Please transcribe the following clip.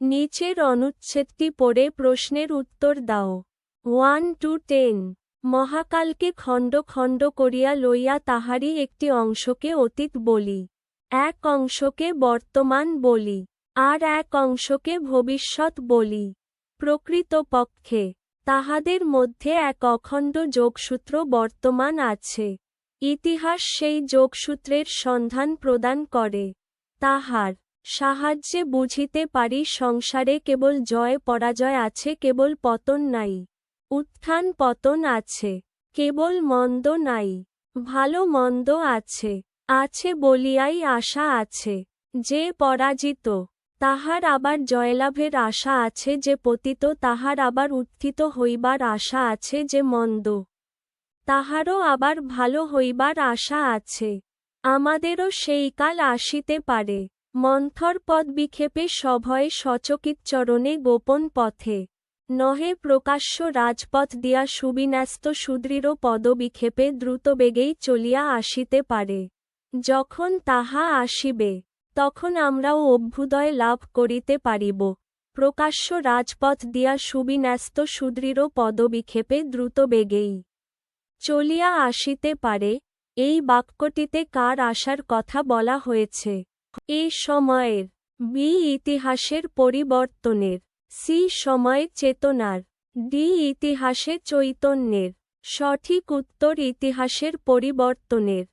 নিচের অনুচ্ছেদটি পড়ে প্রশ্নের উত্তর দাও। One, two, ten. মহাকালকে খণ্ড খণ্ড করিয়া লইয়া তাহারই একটি অংশকে অতীত বলি। এক অংশকে বর্তমান বলি আর এক অংশকে ভবিষ্যৎ বলি। প্রকৃতপক্ষে তাহাদের মধ্যে এক অখণ্ড যোগসূত্র বর্তমান আছে। ইতিহাস সেই যোগসূত্রের সন্ধান প্রদান করে। তাহার সাহায্যে বুঝিতে পারি সংসারে কেবল জয় পরাজয় আছে, কেবল পতন নাই। উত্থান পতন আছে, কেবল মন্দ নাই। ভালো মন্দ আছে আছে বলিয়াই আশা আছে, যে পরাজিত, তাহার আবার জয়লাভের আশা আছে, যে পতিত, তাহার আবার উত্থিত হইবার আশা আছে, যে মন্দ। তাহারও আবার ভালো হইবার আশা আছে। আমাদেরও সেই কাল আসিতে পারে। মন্থর পদ বিক্ষেপে সভয়ে সচকিত চরণে গোপন পথে। নহে প্রকাশ্য রাজপথ দিয়া সুবিন্যস্ত সুদৃঢ় পদবিক্ষেপে দ্রুতবেগেই চলিয়া আসিতে পারে। যখন তাহা আসিবে, তখন আমরাও অভ্যুদয় লাভ করিতে পারিব। প্রকাশ্য রাজপথ দিয়া সুবিন্যস্ত সুদৃঢ় পদবিক্ষেপে দ্রুতবেগেই চলিয়া আসিতে পারে। এই বাক্যটিতে কার আসার কথা বলা হয়েছে? এ সময়ের, বি ইতিহাসের পরিবর্তনের, সি সময় চেতনার, ডি ইতিহাসে চৈতন্যের, সঠিক উত্তর ইতিহাসের পরিবর্তনের।